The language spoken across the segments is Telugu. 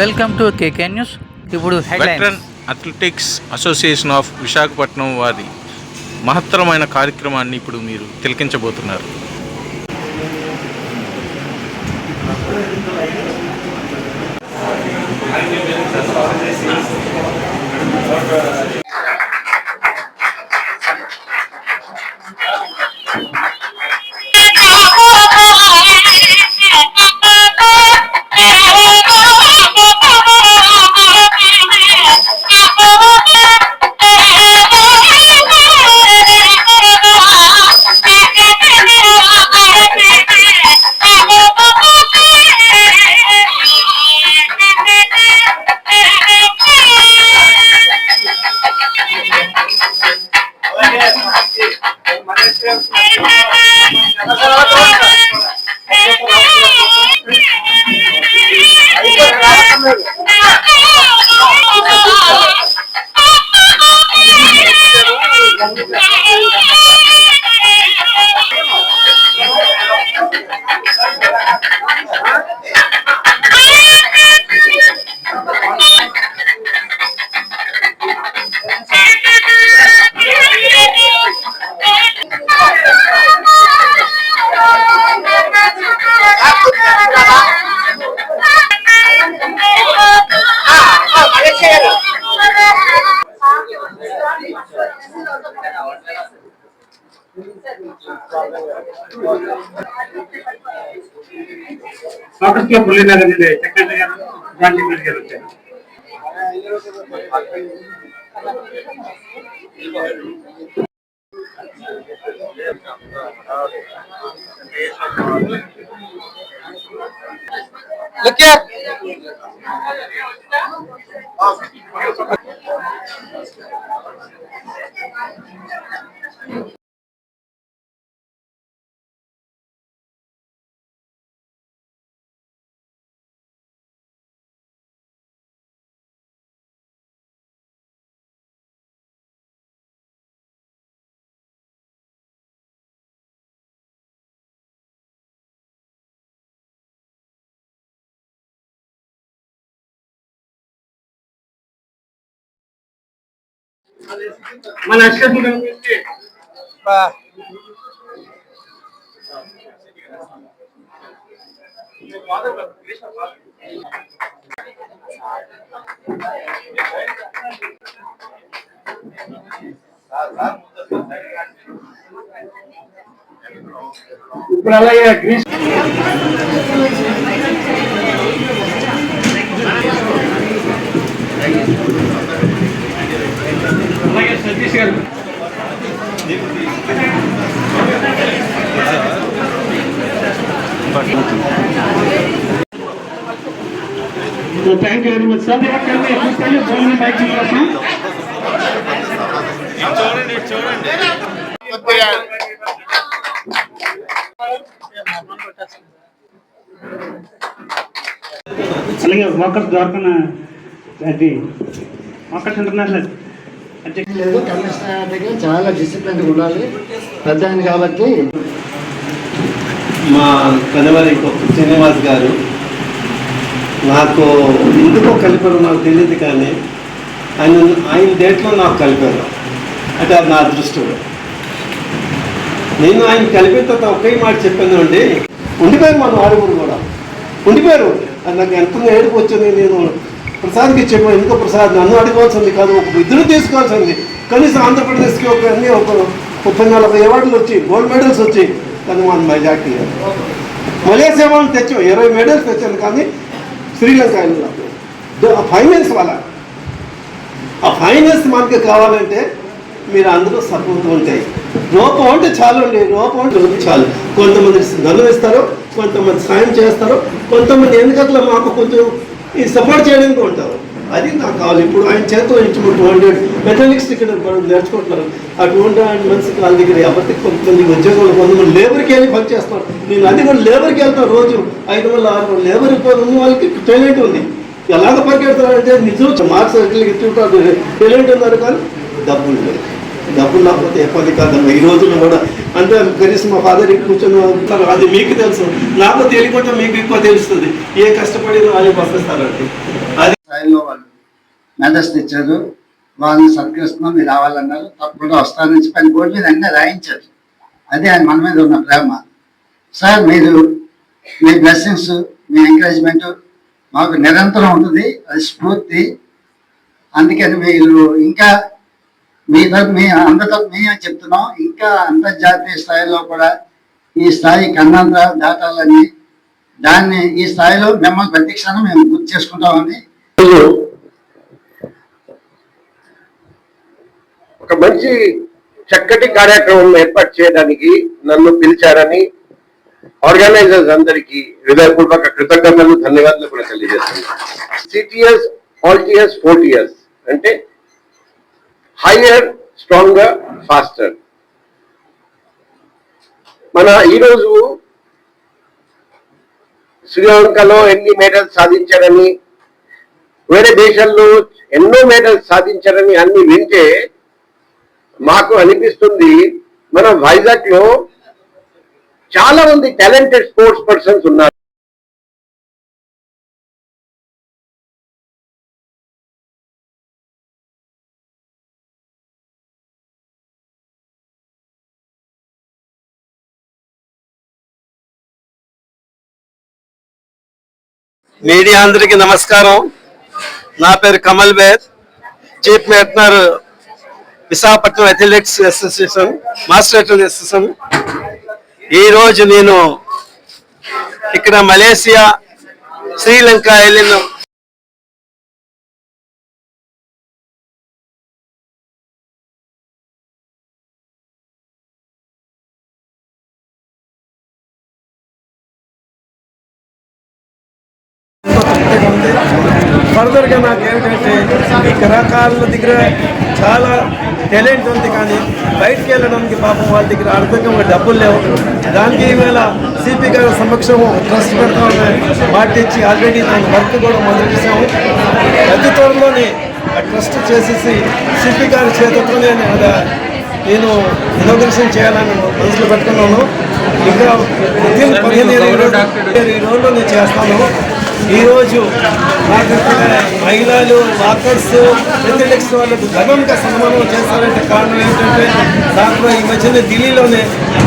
వెల్కమ్ టు కేకే న్యూస్ ఇప్పుడు veteran athletics association of Visakhapatnam వారి మహత్తరమైన కార్యక్రమాన్ని ఇప్పుడు మీరు తిలకించబోతున్నారు. Thank you. ಡಾಕ್ಟರ್ ಕೆ ಪುಲ್ಲಿನಗರದಲ್ಲಿ ಸೆಕ್ರೆಟರಿ ಗಾಂಧಿ ಮೀಟಿಂಗ್ ಇರುತ್ತೆ Look here. మన ఇప్పుడు అలాగే గ్రీస్ సతీష్ గారు तो थैंक यू वेरी मच सब एक करने खुश करिए बोलने माइक की तरफ అలాగే వాకర్స్ దొరకన అది వాకర్స్ ఇంటర్నేషనల్ లేదు కమిషనర్ దగ్గర చాలా డిసిప్లిన్ ఉండాలి. పెద్ద ఆయన కాబట్టి మా కనవరి శ్రీనివాస్ గారు నాకు ఎందుకో కలిపారు నాకు తెలియదు కానీ ఆయన ఆయన డేట్లో నాకు కలిపారు. అంటే అది నా అదృష్టం నేను ఆయన కలిపిన తర్వాత ఒకే మాట చెప్పాను అండి. ఉండిపోయారు మన ఆరుగురు కూడా. ఉండిపోయారు. అది నాకు ఎంత ఏడుపు వచ్చింది నేను ప్రసాద్కి చెప్పాను ఎందుకో ప్రసాద్ నన్ను అడగవలసింది కాదు ఒక ఇద్దరు తీసుకోవాల్సింది. కనీసం ఆంధ్రప్రదేశ్కి ఒక అన్ని ఒక ముప్పై నలభై అవార్డులు వచ్చి గోల్డ్ మెడల్స్ వచ్చి కానీ మన మెజార్టీ మలేసియా వాళ్ళని తెచ్చాం ఇరవై మెడల్స్ తెచ్చాను కానీ శ్రీలంక ఆ ఫైనాన్స్ వల్ల ఆ ఫైనాన్స్ మనకి కావాలంటే మీరు అందరూ సపోర్ట్ ఉంటాయి రూపం అంటే చాలు అండి రూపం అంటే చాలు. కొంతమంది ధనం ఇస్తారు కొంతమంది సాయం చేస్తారు కొంతమంది ఎందుకట్లా మాకు కొంచెం ఈ సపోర్ట్ చేయడానికి ఉంటారు. అది నాకు కావాలి ఇప్పుడు ఆయన చేతిలో ఇచ్చి టూ హండ్రెడ్ మెకానిక్స్ ఇక్కడ నేర్చుకుంటున్నారు. ఆ టూ హండ్రెడ్ మంత్స్ వాళ్ళ దగ్గర ఎవరికి కొంతమంది ఉద్యోగాలు కొంతమంది లేబర్కి వెళ్ళి పని చేస్తున్నారు. నేను అది కూడా లేబర్కి వెళ్తాను రోజు. ఐదు వందల ఆరు వందల లేబర్ ఉన్న వాళ్ళకి టాలెంట్ ఉంది. ఎలాగ పరిగెడతారంటే నిజం మార్క్స్ ఇస్తుంటారు టాలెంట్ ఉన్నారు కానీ డబ్బులు లేదు డబ్బులు లేకపోతే ఏ పని కాదమ్మా ఈ రోజుల్లో కూడా అంటే కనీసం మా ఫాదర్ కూర్చొని ఉంటారు. అది మీకు తెలుసు. నాకు తెలియకుండా మీకు ఎక్కువ తెలుస్తుంది. ఏ కష్టపడి వాళ్ళు పంపిస్తారండి మెడల్స్ తెచ్చారు వాళ్ళని సత్కరిస్తున్నాం. మీరు రావాలన్నారు. తప్పకుండా వస్తారని చెప్పి ఆయన బోర్డు మీద అన్నీ రాయించారు. అదే ఆయన మన మీద ఉన్న ప్రేమ. సార్ మీరు మీ బ్లెస్సింగ్స్ మీ ఎంకరేజ్మెంట్ మాకు నిరంతరం ఉంటుంది. అది స్ఫూర్తి. అందుకని మీరు ఇంకా మీ మీ అందరితో మేమే చెప్తున్నాం. ఇంకా అంతర్జాతీయ స్థాయిలో కూడా ఈ స్థాయి కన్నంత దాటాలని దాన్ని ఈ స్థాయిలో మిమ్మల్ని ప్రతి క్షణం మేము గుర్తు చేసుకుంటామని ఒక మంచి చక్కటి కార్యక్రమం ఏర్పాటు చేయడానికి నన్ను పిలిచారని ఆర్గనైజర్స్ అందరికీ హృదయపూర్వక కృతజ్ఞతలు ధన్యవాదాలు కూడా తెలియజేస్తున్నాను. సిటిఎస్ ఫోర్టీ ఇయర్స్ అంటే హయ్యర్ స్ట్రాంగర్ ఫాస్టర్. మన ఈరోజు శ్రీలంకలో ఎన్ని మెడల్స్ సాధించారని వేరే దేశాల్లో ఎన్నో మెడల్స్ సాధించారని అన్ని వింటే మాకు అనిపిస్తుంది మన వైజాగ్లో చాలా మంది టాలెంటెడ్ స్పోర్ట్స్ పర్సన్స్ ఉన్నారు. మీడియా అందరికీ నమస్కారం. నా పేరు కమల్ బేర్ chief మెట్నర్ Visakhapatnam athletics association master athletics association. ఈ రోజు నేను ఇక్కడ మలేసియా శ్రీలంక వెళ్ళిన ఫర్దర్గా నాకు ఏమిటంటే ఈ కళాకారుల దగ్గర చాలా టాలెంట్ ఉంది కానీ బయటికి వెళ్ళడానికి పాపం వాళ్ళ దగ్గర అర్థంగా డబ్బులు లేవు. దానికి ఈవేళ సిపి గారి సమక్షం ట్రస్ట్ పెడతామని మాటించి ఆల్రెడీ నేను వర్క్ కూడా మొదలు చేసాము అతి త్వరలోనే ఆ ట్రస్ట్ చేసేసి సిపి గారి చేతులతోనే నేను ఇనోగ్రేషన్ చేయాలని మనసులో పెట్టుకున్నాను. ఇంకా పదిహేను ఇరవై రోజుల్లో నేను చేస్తాను. ఈరోజు మహిళలు వాకర్స్ అథ్లెటిక్స్ వాళ్ళకు ధర్మంగా సన్మానం చేస్తారంటే కారణం ఏంటంటే దాంట్లో ఈ మధ్యన ఢిల్లీలోనే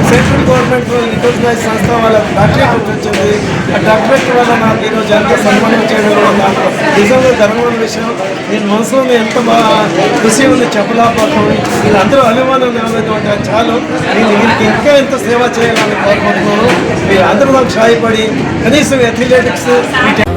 సెంట్రల్ గవర్నమెంట్ రికగ్నైజ్ సంస్థ వాళ్ళ డాక్టరేట్ వచ్చింది. ఆ డాక్టరేట్ వల్ల నాకు ఈరోజు ఎంత సన్మానం చేయడం దాంట్లో నిజంగా గర్వమైన విషయం. నేను మనసులో ఎంత బాగా ఖుషి ఉంది చెప్పలేకపోతాం వీళ్ళందరూ అభిమానం నిలబెట్టుకుంటే చాలు. నేను వీరికి ఇంకా ఎంత సేవ చేయాలని కోరుకుంటున్నాను. మీరు అందరూ నాకు సహాయపడి Can you say athletics?